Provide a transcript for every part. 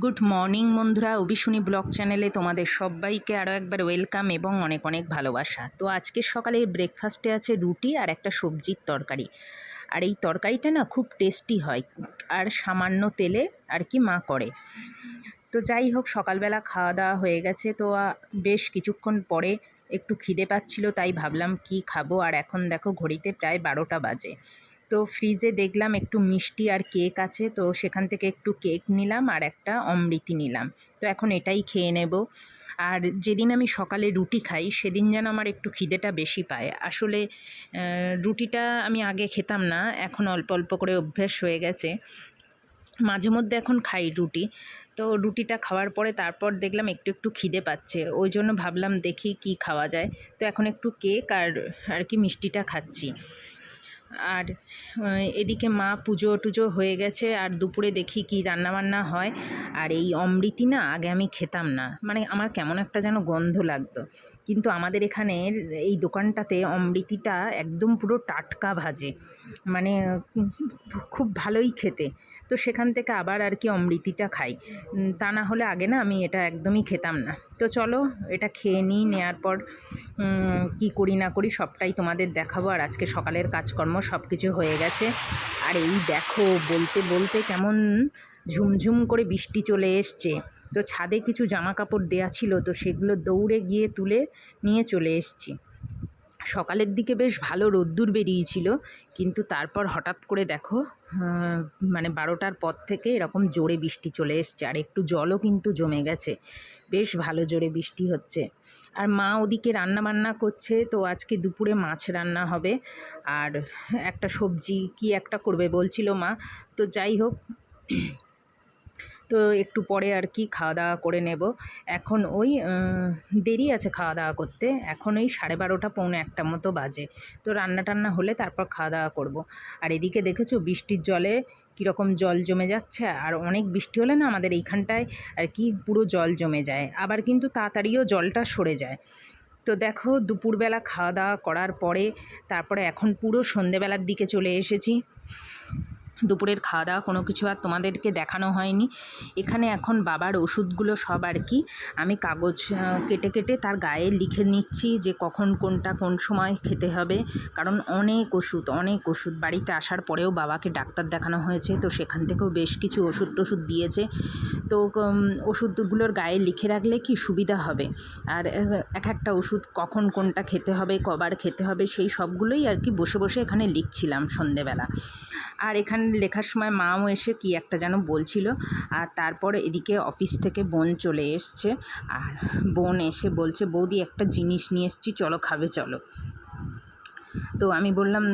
Good morning বন্ধুরা, অভিশুনি blog চ্যানেলে তোমাদের সবাইকে আরও একবার ওয়েলকাম এবং অনেক অনেক ভালোবাসা। তো আজকে সকালে ব্রেকফাস্টে আছে রুটি আর একটা সবজির তরকারি। আর এই তরকারিটা না খুব টেস্টি হয়, আর সামান্য তেলে আর কি মা করে। তো যাই হোক, সকালবেলা খাওয়া দাওয়া হয়ে গেছে, তো বেশ কিছুক্ষণ পরে একটু খিদে পাচ্ছিল, তাই ভাবলাম কি খাব? আর এখন দেখো, ঘড়িতে প্রায় বারোটা বাজে। তো ফ্রিজে দেখলাম একটু মিষ্টি আর কেক আছে, তো সেখান থেকে একটু কেক নিলাম আর একটা অমৃতি নিলাম। তো এখন এটাই খেয়ে নেব। আর যেদিন আমি সকালে রুটি খাই, সেদিন যেন আমার একটু খিদেটা বেশি পায়। আসলে রুটিটা আমি আগে খেতাম না, এখন অল্প অল্প করে অভ্যেস হয়ে গেছে। মাঝে মধ্যে এখন খাই রুটি। তো রুটিটা খাওয়ার পরে তারপর দেখলাম একটু একটু খিদে পাচ্ছে, ওই জন্য ভাবলাম দেখি কি খাওয়া যায়। তো এখন একটু কেক আর আর কি মিষ্টিটা খাচ্ছি। আর এদিকে মা পুজো টুজো হয়ে গেছে আর দুপুরে দেখি কি রান্নাবান্না হয়। আর এই অমৃতি না আগে আমি খেতাম না। মানে আমার কেমন একটা যেন গন্ধ লাগতো। কিন্তু আমাদের এখানের এই দোকানটাতে অমৃতিটা একদম পুরো টাটকা ভাজে। মানে খুব ভালোই খেতে। তো সেখান থেকে আবার আর কি অমৃতিটা খাই। তা না হলে আগে না আমি এটা একদমই খেতাম না। তো চলো, এটা খেয়ে নিই নেওয়ার পর কি করি না করি সবটাই তোমাদের দেখাবো। আর আজকে সকালের কাজকর্ম সব কিছু হয়ে গেছে। আর এই দেখো, বলতে বলতে কেমন ঝুমঝুম করে বৃষ্টি চলে এসছে। তো ছাদে কিছু জামা কাপড় দেয়া ছিল, তো সেগুলো দৌড়ে গিয়ে তুলে নিয়ে চলে এসছি। সকালের দিকে বেশ ভালো রোদ্দুর বেরিয়েছিল, কিন্তু তারপর হঠাৎ করে দেখো মানে বারোটার পর থেকে এরকম জোরে বৃষ্টি চলে এসছে, আর একটু জলও কিন্তু জমে গেছে। বেশ ভালো জোরে বৃষ্টি হচ্ছে। আর মা ওদিকে রান্না বান্না করছে, তো আজকে দুপুরে মাছ রান্না হবে, আর একটা সবজি কি একটা করবে বলছিল মা। তো যাই হোক তো একটু পরে আর কি খাওয়া দাওয়া করে নেব। এখন ওই দেরি আছে খাওয়া দাওয়া করতে। এখন ওই সাড়ে বারোটা, পৌনে একটা মতো বাজে। তো রান্না টান্না হলে তারপর খাওয়া দাওয়া করব। আর এদিকে দেখেছ বৃষ্টির জলে কীরকম জল জমে যাচ্ছে? আর অনেক বৃষ্টি হলে না আমাদের এইখানটায় আর কি পুরো জল জমে যায়। আবার কিন্তু তাড়াতাড়িও জলটা সরে যায়। তো দেখো দুপুরবেলা খাওয়া দাওয়া করার পরে তারপরে এখন পুরো সন্ধেবেলার দিকে চলে এসেছি। দুপুরের খাওয়া দাওয়া কোনো কিছু আর তোমাদেরকে দেখানো হয়নি। এখানে এখন বাবার ওষুধগুলো সব আর কি আমি কাগজ কেটে কেটে তার গায়ে লিখে নিচ্ছি যে কখন কোনটা কোন সময় খেতে হবে। কারণ অনেক ওষুধ অনেক ওষুধ। বাড়িতে আসার পরেও বাবাকে ডাক্তার দেখানো হয়েছে, তো সেখান থেকেও বেশ কিছু ওষুধ টষুধ দিয়েছে। তো ওষুধগুলোর গায়ে লিখে রাখলে কি সুবিধা হবে? আর এক একটা ওষুধ কখন কোনটা খেতে হবে, কবার খেতে হবে, সেই সবগুলোই আর কি বসে বসে এখানে লিখছিলাম সন্ধেবেলা। আর এখানে লেখার সময় মাও এসে কি একটা যেন বলছিল। আর তারপর এদিকে অফিস থেকে বোন চলে এসছে। আর বোন এসে বলছে, বৌদি, একটা জিনিস নিয়ে এসছি, চলো খাবে, চলো। তো আমি বললাম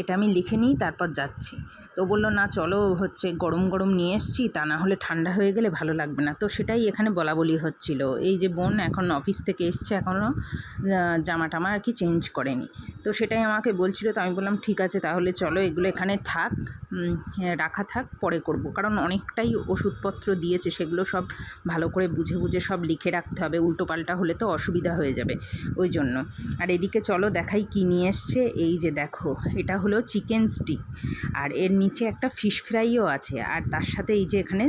এটা আমি লিখে নিই, তারপর যাচ্ছি। তো বলল না চলো হচ্ছে গরম গরম নিয়ে এসছি তা না হলে ঠান্ডা হয়ে গেলে ভালো লাগবে না। তো সেটাই এখানে বলা বলি হচ্ছিল। এই যে বোন এখন অফিস থেকে এসছে এখনও জামা টামা আর কি চেঞ্জ করেনি। তো সেটাই আমাকে বলছিল তো আমি বললাম ঠিক আছে তাহলে চলো এগুলো এখানে থাক হ্যাঁ, রাখা থাক পরে করব। কারণ অনেকটাই ওষুধপত্র দিয়েছে সেগুলো সব ভালো করে বুঝে বুঝে সব লিখে রাখতে হবে উল্টো পাল্টা হলে তো অসুবিধা হয়ে যাবে ওই জন্য। আর এদিকে চলো দেখাই কি নিয়ে এসছে এই যে দেখো এটা হলো চিকেন স্টিক। আর এর নিচে একটা ফিশ ফ্রাইও আছে আর তার সাথে এই যে এখানে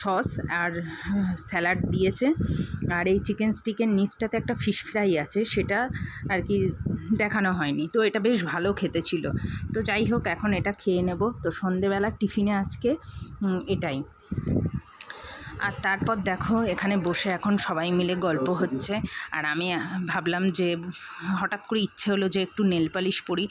সস আর স্যালাড দিয়েছে। আর এই চিকেন স্টিকের নিচটাতে একটা ফিশ ফ্রাই আছে, সেটা আর কি দেখানো হয়নি। তো এটা বেশ ভালো খেতে ছিল। তো যাই হোক, এখন এটা খেয়ে নেব। তো সন্ধেবেলা টিফিনে আজকে এটাই। আর তারপর দেখো, এখানে বসে এখন সবাই মিলে গল্প হচ্ছে। আর আমি ভাবলাম যে, হঠাৎ করে ইচ্ছে হলো যে একটু নেল পালিশ পরি।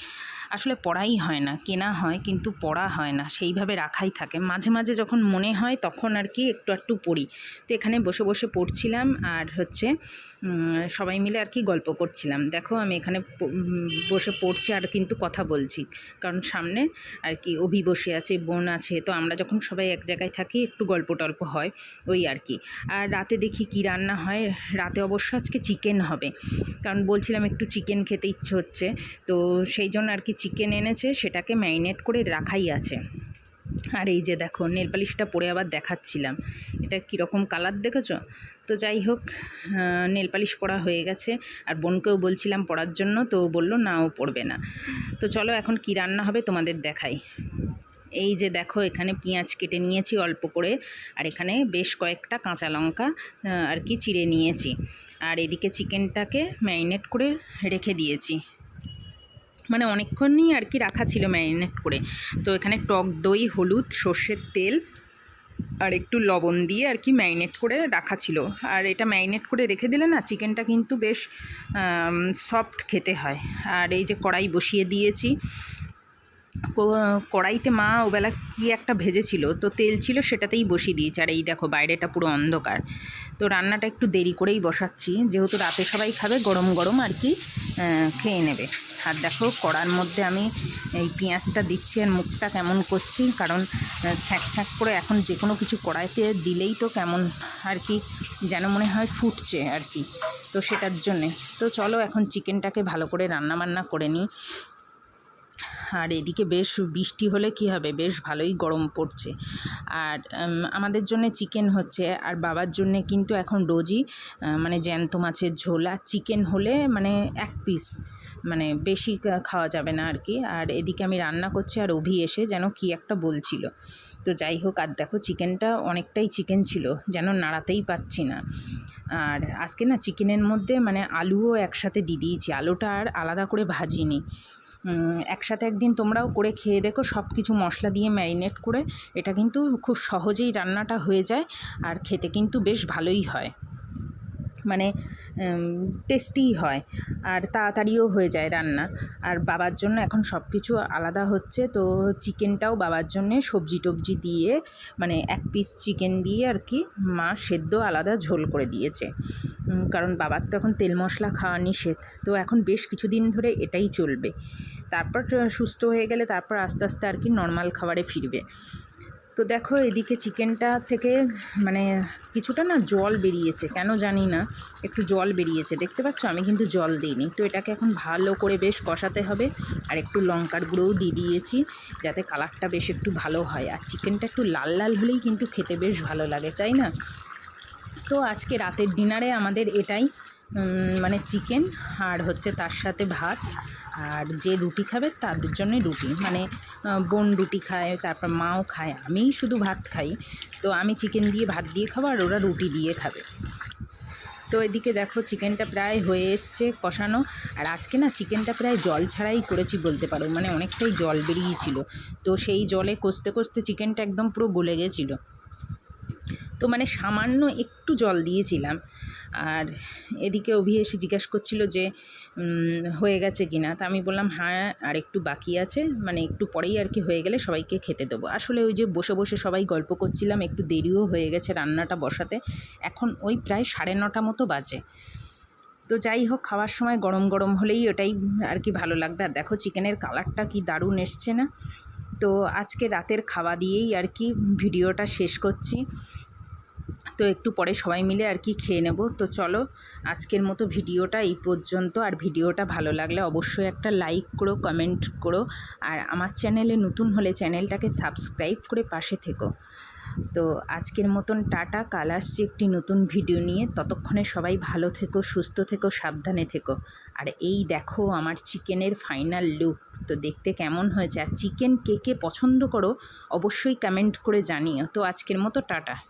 আসলে পড়াই হয় না, কেনা হয় কিন্তু পড়া হয় না, সেইভাবে রাখাই থাকে। মাঝে মাঝে যখন মনে হয় তখন আর কি একটু একটু পড়ি। তো এখানে বসে বসে পড়ছিলাম, আর হচ্ছে সবাই মিলে আর কি গল্প করছিলাম। দেখো, আমি এখানে বসে পড়ছি আর কিন্তু কথা বলছি। কারণ সামনে আর কি অভি বসে আছে, বোন আছে, তো আমরা যখন সবাই এক জায়গায় থাকি, একটু গল্প টল্প হয় ওই আর কি। আর রাতে দেখি কি রান্না হয়। রাতে অবশ্য আজকে চিকেন হবে। কারণ বলছিলাম একটু চিকেন খেতে ইচ্ছে হচ্ছে, তো সেই জন্য আর কি চিকেন এনেছে, সেটাকে ম্যারিনেট করে রাখাই আছে। আর এই যে দেখো, নেল পালিশটা পরে আবার দেখাচ্ছিলাম। এটা কীরকম কালার দেখেছ? তো যাই হোক নেল পালিশ পরা হয়ে গেছে। আর বোনকেও বলছিলাম পড়ার জন্য, তো বলল, না, ও পড়বে না। তো চলো, এখন কি রান্না হবে তোমাদের দেখাই। এই যে দেখো, এখানে পেঁয়াজ কেটে নিয়েছি অল্প করে, আর এখানে বেশ কয়েকটা কাঁচা লঙ্কা আর কি চিড়ে নিয়েছি। আর এদিকে চিকেনটাকে ম্যারিনেট করে রেখে দিয়েছি। মানে অনেকক্ষণই আর কি রাখা ছিল ম্যারিনেট করে। তো এখানে টক দই, হলুদ, সর্ষের তেল আর একটু লবণ দিয়ে আর কি ম্যারিনেট করে রাখা ছিল। আর এটা ম্যারিনেট করে রেখে দিলে না চিকেনটা কিন্তু বেশ সফট খেতে হয়। আর এই যে কড়াই বসিয়ে দিয়েছি কড়াইতে মা ওবেলা কি একটা ভেজেছিল, তো তেল ছিল সেটাতেই বসিয়ে দিয়েছি। আর এই দেখো বাইরেটা পুরো অন্ধকার। তো রান্নাটা একটু দেরি করেই বসাচ্ছি। যেহেতু রাতে সবাই খাবে, গরম গরম আর কি খেয়ে নেবে। আর দেখো কড়ার মধ্যে আমি এই পেঁয়াজটা দিচ্ছি আর মুখটা কেমন করছি, কারণ ছ্যাঁক ছ্যাঁক করে এখন যে কোনো কিছু কড়াইতে দিলেই তো কেমন আর কি যেন মনে হয় ফুটছে আর কি। তো সেটার জন্যে। তো চলো এখন চিকেনটাকে ভালো করে রান্না বান্না করে নিই। আর এদিকে বেশ বৃষ্টি হলে কি হবে? বেশ ভালোই গরম পড়ছে। আর আমাদের জন্য চিকেন হচ্ছে, আর বাবার জন্য কিন্তু এখন রোজই মানে জ্যান্ত মাছের ঝোল, আর চিকেন হলে মানে এক পিস মানে বেশি খাওয়া যাবে না আর কি। আর এদিকে আমি রান্না করছি, আর অভি এসে যেন কি একটা বলছিল। তো যাই হোক, আর দেখো চিকেনটা অনেকটাই চিকেন ছিল, যেন নাড়াতেই পাচ্ছি না। আর আজকে না চিকেনের মধ্যে মানে আলুও একসাথে দিয়ে দিয়েছি, আলুটা আর আলাদা করে ভাজিনি। একসাথে একদিন তোমরাও করে খেয়ে দেখো সব কিছু মশলা দিয়ে ম্যারিনেট করে, এটা কিন্তু খুব সহজেই রান্নাটা হয়ে যায়, আর খেতে কিন্তু বেশ ভালোই হয়। মানে টেস্টি হয় আর তাড়াতাড়িও হয়ে যায় রান্না। আর বাবার জন্য এখন সব কিছু আলাদা হচ্ছে। তো চিকেনটাও বাবার জন্যে সবজি টবজি দিয়ে মানে এক পিস চিকেন দিয়ে আর কি মা সেদ্ধ আলাদা ঝোল করে দিয়েছে। কারণ বাবার তো এখন তেল মশলা খাওয়া নিষেধ। তো এখন বেশ কিছুদিন ধরে এটাই চলবে। তারপর, সুস্থ হয়ে গেলে তারপর আস্তে আস্তে আর কি নর্মাল খাবারে ফিরবে। তো দেখো, এদিকে চিকেনটা থেকে মানে কিছুটা না জল বেরিয়েছে, কেন জানি না, একটু জল বেরিয়েছে। দেখতে পাচ্ছ? আমি কিন্তু জল দিইনি। তো এটাকে এখন ভালো করে বেশ কষাতে হবে। আর একটু লঙ্কার গুঁড়োও দিয়ে দিয়েছি, যাতে কালারটা বেশ একটু ভালো হয়। আর চিকেনটা একটু লাল লাল হলেই কিন্তু খেতে বেশ ভালো লাগে, তাই না? তো আজকে রাতের ডিনারে আমাদের এটাই মানে চিকেন আর হচ্ছে তার সাথে ভাত। আর যে রুটি খাবে তাদের জন্যই রুটি। মানে বোন রুটি খায়, তারপর মাও খায়। আমিই শুধু ভাত খাই। তো আমি চিকেন দিয়ে ভাত দিয়ে খাব আর ওরা রুটি দিয়ে খাবে। তো এদিকে দেখো চিকেনটা প্রায় হয়ে এসছে কষানো। আর আজকে না চিকেনটা প্রায় জল ছাড়াই করেছি বলতে পারো। মানে অনেকটাই জল বেরিয়েছিল। তো সেই জলে কষতে কষতে চিকেনটা একদম পুরো গলে গেছিল। তো মানে সামান্য একটু জল দিয়েছিলাম। আর এদিকে অভি এসে জিজ্ঞাসা করছিল যে হয়ে গেছে কি না তা আমি বললাম হ্যাঁ আর একটু বাকি আছে। মানে একটু পরেই আর কি হয়ে গেলে সবাইকে খেতে দেবো। আসলে ওই যে বসে বসে সবাই গল্প করছিলাম, একটু দেরিও হয়ে গেছে রান্নাটা বসাতে। এখন ওই প্রায় সাড়ে নটা মতো বাজে। তো যাই হোক, খাওয়ার সময় গরম গরম হলেই ওটাই আর কি ভালো লাগবে। আর দেখো চিকেনের কালারটা কি দারুণ এসছে না? তো আজকে রাতের খাওয়া দিয়েই আর কি ভিডিওটা শেষ করছি। তো একটু পরে সবাই মিলে আর কি খেয়ে নেব। তো চলো, আজকের মতো ভিডিওটা এই পর্যন্ত। আর ভিডিওটা ভালো লাগলে অবশ্যই একটা লাইক করো, কমেন্ট করো। আর আমার চ্যানেলে নতুন হলে চ্যানেলটাকে সাবস্ক্রাইব করে পাশে থেকো। তো আজকের মতন টাটা, কাল আসছি একটি নতুন ভিডিও নিয়ে। ততক্ষণে সবাই ভালো থেকো, সুস্থ থেকো, সাবধানে থেকো। আর এই দেখো আমার চিকেনের ফাইনাল লুক। তো দেখতে কেমন হয়েছে? আর চিকেন কে কে পছন্দ করো, অবশ্যই কমেন্ট করে জানিও। তো আজকের মতো টাটা।